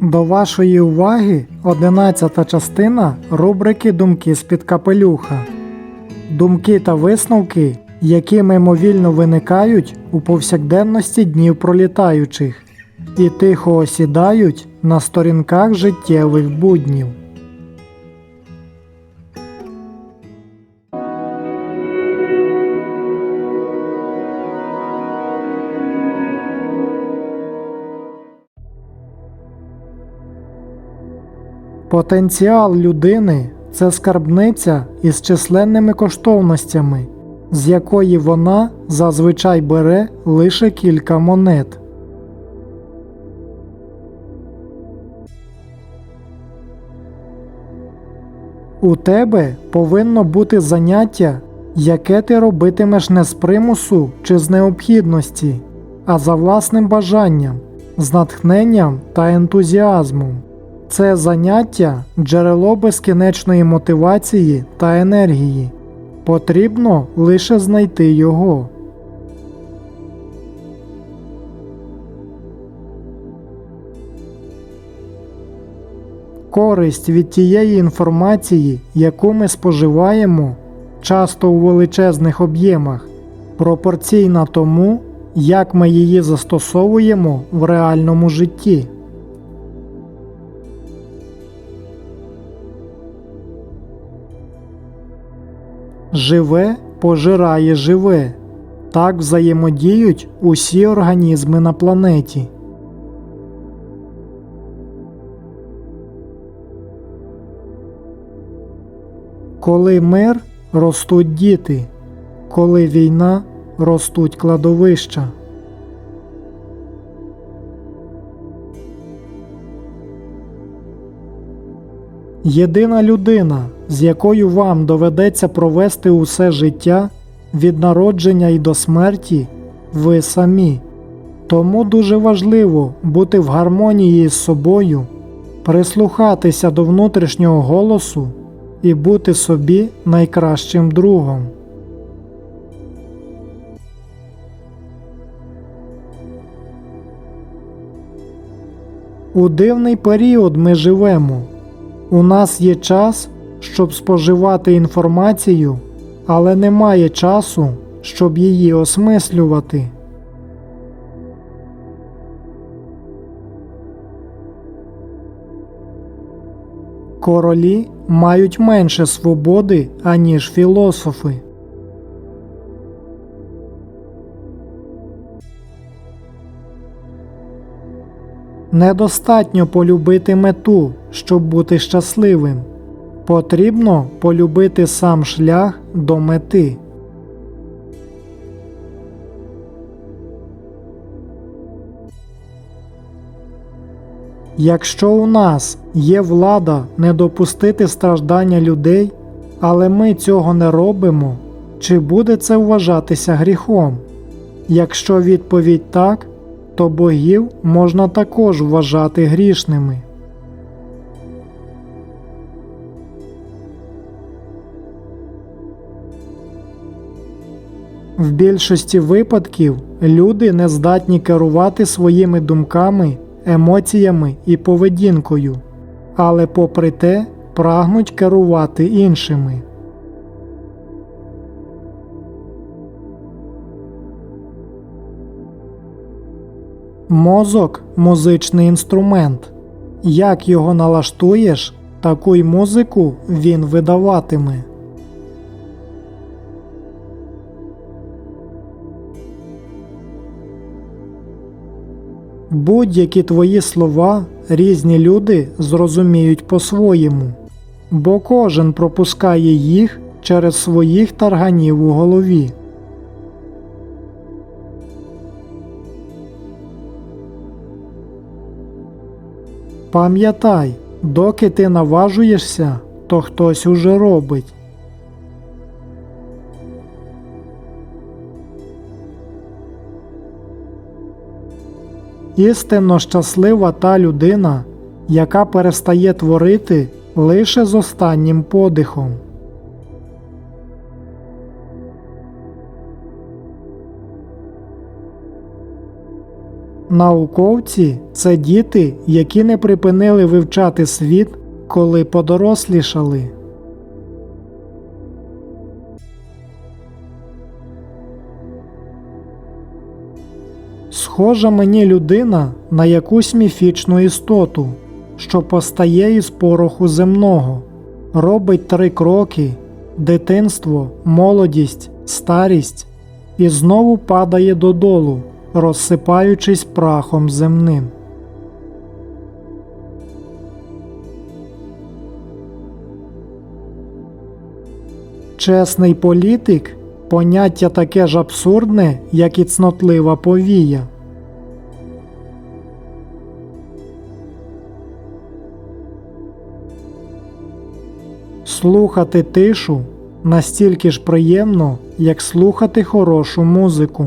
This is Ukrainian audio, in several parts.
До вашої уваги одинадцята частина рубрики Думки з-під капелюха. Думки та висновки, які мимовільно виникають у повсякденності днів пролітаючих і тихо осідають на сторінках життєвих буднів. Потенціал людини це скарбниця із численними коштовностями, з якої вона зазвичай бере лише кілька монет. У тебе повинно бути заняття, яке ти робитимеш не з примусу чи з необхідності, а за власним бажанням, з натхненням та ентузіазмом. Це заняття джерело безкінечної мотивації та енергії. Потрібно лише знайти його. Користь від тієї інформації, яку ми споживаємо, часто у величезних об'ємах, пропорційна тому, як ми її застосовуємо в реальному житті. Живе пожирає живе. Так взаємодіють усі організми на планеті. Коли мир ростуть діти, коли війна ростуть кладовища. Єдина людина, з якою вам доведеться провести усе життя від народження і до смерті, ви самі. Тому дуже важливо бути в гармонії з собою, прислухатися до внутрішнього голосу і бути собі найкращим другом. У дивний період ми живемо. У нас є час, щоб споживати інформацію, але немає часу, щоб її осмислювати. Королі мають менше свободи, аніж філософи. Недостатньо полюбити мету, щоб бути щасливим. Потрібно полюбити сам шлях до мети. Якщо у нас є влада не допустити страждання людей, але ми цього не робимо, чи буде це вважатися гріхом? Якщо відповідь так, то богів можна також вважати грішними. В більшості випадків люди не здатні керувати своїми думками, емоціями і поведінкою, але попри те прагнуть керувати іншими. Мозок музичний інструмент. Як його налаштуєш, таку й музику він видаватиме. Будь-які твої слова різні люди зрозуміють по-своєму, бо кожен пропускає їх через своїх тарганів у голові. Пам'ятай, доки ти наважуєшся, то хтось уже робить. Істинно щаслива та людина, яка перестає творити лише з останнім подихом. Науковці це діти, які не припинили вивчати світ, коли подорослішали. Схожа мені людина на якусь міфічну істоту, що постає із пороху земного, робить три кроки дитинство, молодість, старість і знову падає додолу, розсипаючись прахом земним. Чесний політик поняття таке ж абсурдне, як і цнотлива повія. Слухати тишу настільки ж приємно, як слухати хорошу музику.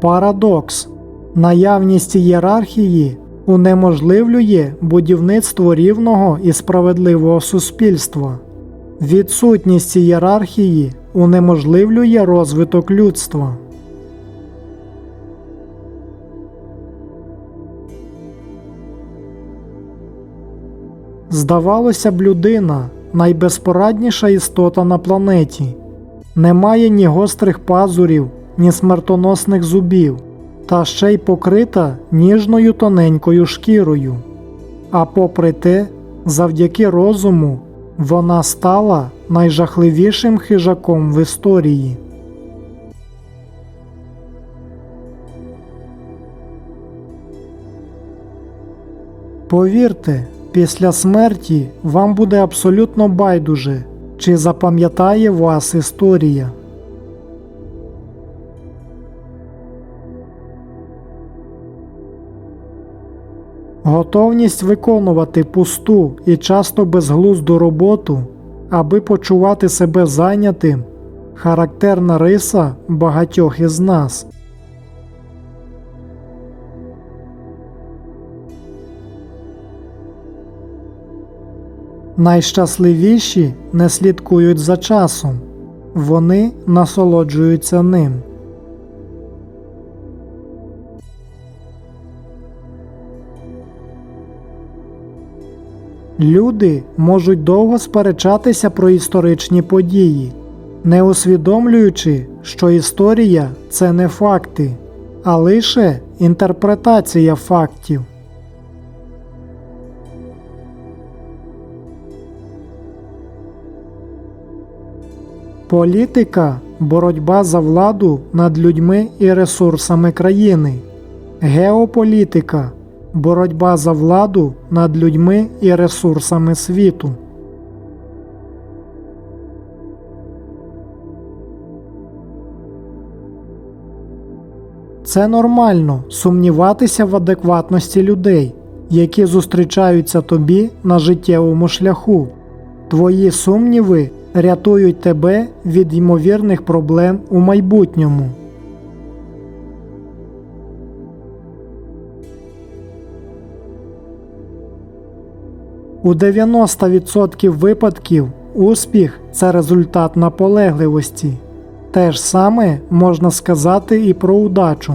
Парадокс. Наявність ієрархії унеможливлює будівництво рівного і справедливого суспільства. Відсутність ієрархії унеможливлює розвиток людства. Здавалося б, людина найбезпорадніша істота на планеті. Немає ні гострих пазурів, ні смертоносних зубів, та ще й покрита ніжною тоненькою шкірою. А попри те, завдяки розуму, вона стала найжахливішим хижаком в історії. Повірте, після смерті вам буде абсолютно байдуже, чи запам'ятає вас історія. Готовність виконувати пусту і часто безглузду роботу, аби почувати себе зайнятим, характерна риса багатьох із нас. Найщасливіші не слідкують за часом, вони насолоджуються ним. Люди можуть довго сперечатися про історичні події, не усвідомлюючи, що історія це не факти, а лише інтерпретація фактів. Політика боротьба за владу над людьми і ресурсами країни. Геополітика боротьба за владу над людьми і ресурсами світу. Це нормально сумніватися в адекватності людей, які зустрічаються тобі на життєвому шляху. Твої сумніви рятують тебе від ймовірних проблем у майбутньому. У 90% випадків успіх це результат наполегливості. Те ж саме можна сказати і про удачу.